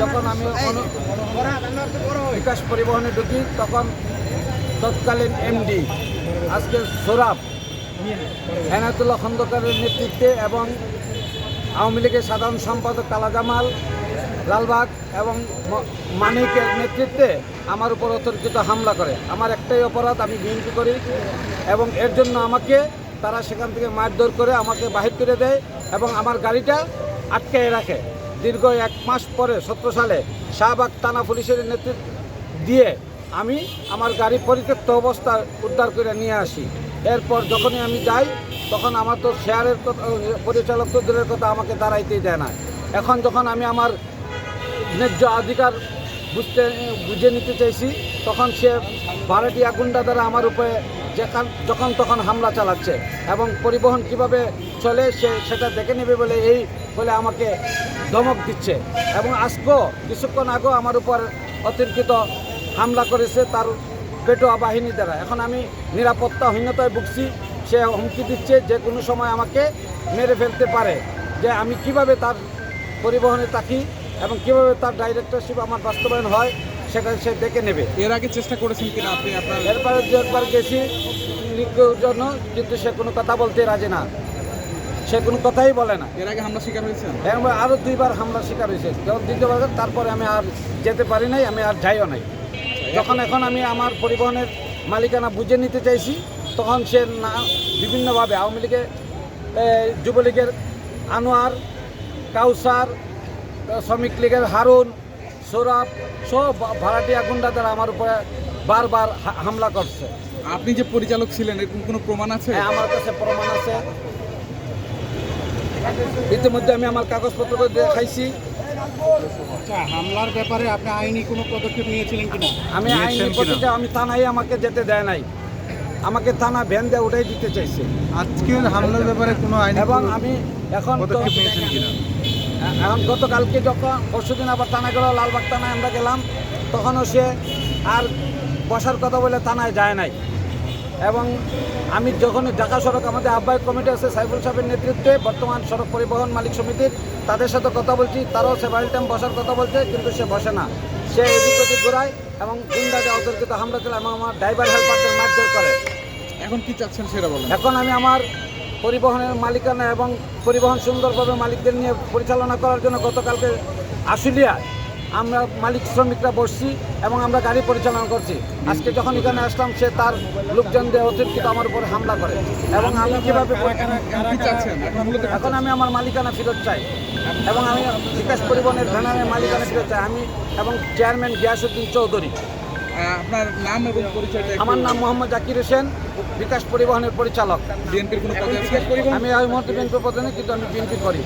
যখন আমি বিকাশ পরিবহনে ঢুকি তখন তৎকালীন এমডি আজকে সোরাব এনায়তুল্লাহ খন্দকারের নেতৃত্বে এবং আওয়ামী লীগের সাধারণ সম্পাদক কালা জামাল লালবাগ এবং মানিকের নেতৃত্বে আমার উপর অতর্কিত হামলা করে। আমার একটাই অপরাধ আমি বিএনপি করি এবং এর জন্য আমাকে তারা সেখান থেকে মারধর করে আমাকে বাহির করে দেয় এবং আমার গাড়িটা আটকে রাখে। দীর্ঘ এক মাস পরে, সতেরো সালে শাহবাগ থানা পুলিশের নেতৃত্ব দিয়ে আমি আমার গাড়ি পরিত্যক্ত অবস্থায় উদ্ধার করে নিয়ে আসি। এরপর যখনই আমি যাই, তখন আমার তো শেয়ারের কথা, পরিচালক তো দূরের কথা আমাকে দাঁড়াইতেই দেয় না। এখন যখন আমি আমার ন্যায্য অধিকার বুঝতে, বুঝে নিতে চাইছি, তখন সে ভাড়াটিয়া গুন্ডা দ্বারা আমার উপরে যেখান, যখন তখন হামলা চালাচ্ছে এবং পরিবহন কীভাবে চলে, সে, সেটা দেখে নেবে বলে এই বলে আমাকে ধমক দিচ্ছে। এবং আজকেও কিছুক্ষণ আগেও আমার উপর অতিরিক্ত হামলা করেছে তার পেটোয়া বাহিনী দ্বারা। এখন আমি নিরাপত্তাহীনতায় ভুগছি সে হুমকি দিচ্ছে যে কোনো সময় আমাকে মেরে ফেলতে পারে। যে আমি কীভাবে তার পরিবহনে থাকি এবং কীভাবে তার ডাইরেক্টরশিপ আমার বাস্তবায়ন হয় সেটা সে দেখে নেবে। এর আগে চেষ্টা করেছেন কিনা আপনি আপনার এরপরে দু একবার গেছি জন্য কিন্তু সে কোনো কথা বলতে রাজি না। সে কোনো কথাই বলে না। এর আগে হামলা শিকার হয়েছেন একবার আরও দুইবার হামলা শিকার হয়েছে। যখন দ্বিতীয়বার তারপরে আমি আর যেতে পারি নাই আমি আর যাইও নাই। যখন এখন আমি আমার পরিবহনের মালিকানা বুঝে নিতে চাইছি তখন সে না বিভিন্নভাবে আওয়ামী লীগের যুবলীগের আনোয়ার কাউসার শ্রমিক লীগের হারুন সৌরভ সব ভাড়াটিয়া গুন্ডা দ্বারা আমার উপরে বারবার হামলা করছে। আপনি যে পরিচালক ছিলেন এরকম কোনো প্রমাণ আছে? হ্যাঁ আমার কাছে প্রমাণ আছে। ইতিমধ্যে আমি আমার কাগজপত্র দেখাইছি। আচ্ছা হামলার ব্যাপারে আপনি আইনি কোনো পদক্ষেপ নিয়েছিলেন কিনা? আমি আইনি প্রতিটা আমি থানায় আমাকে যেতে দেয় নাই। আমাকে থানা ভ্যান দিয়ে উঠাই দিতে চাইছে। আজকের হামলার ব্যাপারে কোনো আইনি এবং আমি এখন পদক্ষেপ নিয়েছেন কিনা? এখন গতকালকে যখন পরশুদিন আবার থানা গেল লালবাগ থানায় আমরা গেলাম তখনও সে আর বসার কথা বলে থানায় যায় নাই। এবং আমি যখন ঢাকা সড়ক আমাদের আহ্বায়ক কমিটি আছে সাইফুল সাহেবের নেতৃত্বে বর্তমান সড়ক পরিবহন মালিক সমিতির তাদের সাথে কথা বলছি। তারাও সেভারেল টাইম বসার কথা বলছে কিন্তু সে বসে না। সে এদিক ওদিক ঘুরায় এবং গুন্ডাকে অতর্কিত হামলা চালায় এবং আমার ড্রাইভার হেল্পারদের মারধর করে। এখন কি চাচ্ছেন সেটা বলেন। এখন আমি আমার পরিবহনের মালিকানা এবং পরিবহন সুন্দরভাবে মালিকদের নিয়ে পরিচালনা করার জন্য গতকালকে আশুলিয়া আমরা মালিক শ্রমিকরা বসছি এবং আমরা গাড়ি পরিচালনা করছি। আজকে যখন এখানে আসলাম সে তার লোকজনদের অতিরিক্ত আমার উপরে হামলা করে। এবং আমি কীভাবে এখন আমি আমার মালিকানা ফেরত চাই। এবং আমি বিকাশ পরিবহনের ব্যানারের মালিকানা ফেরত চাই। আমি এবং চেয়ারম্যান গিয়াসুদ্দিন চৌধুরী। আপনার নাম এবং পরিচয়টা আমার নাম মোহাম্মদ জাকির হোসেন বিকাশ পরিবহনের পরিচালক। বিএনপির কোনো আমি ওই মুহূর্তে বিএনপি প্রধানে কিন্তু আমি বিএনপি করি।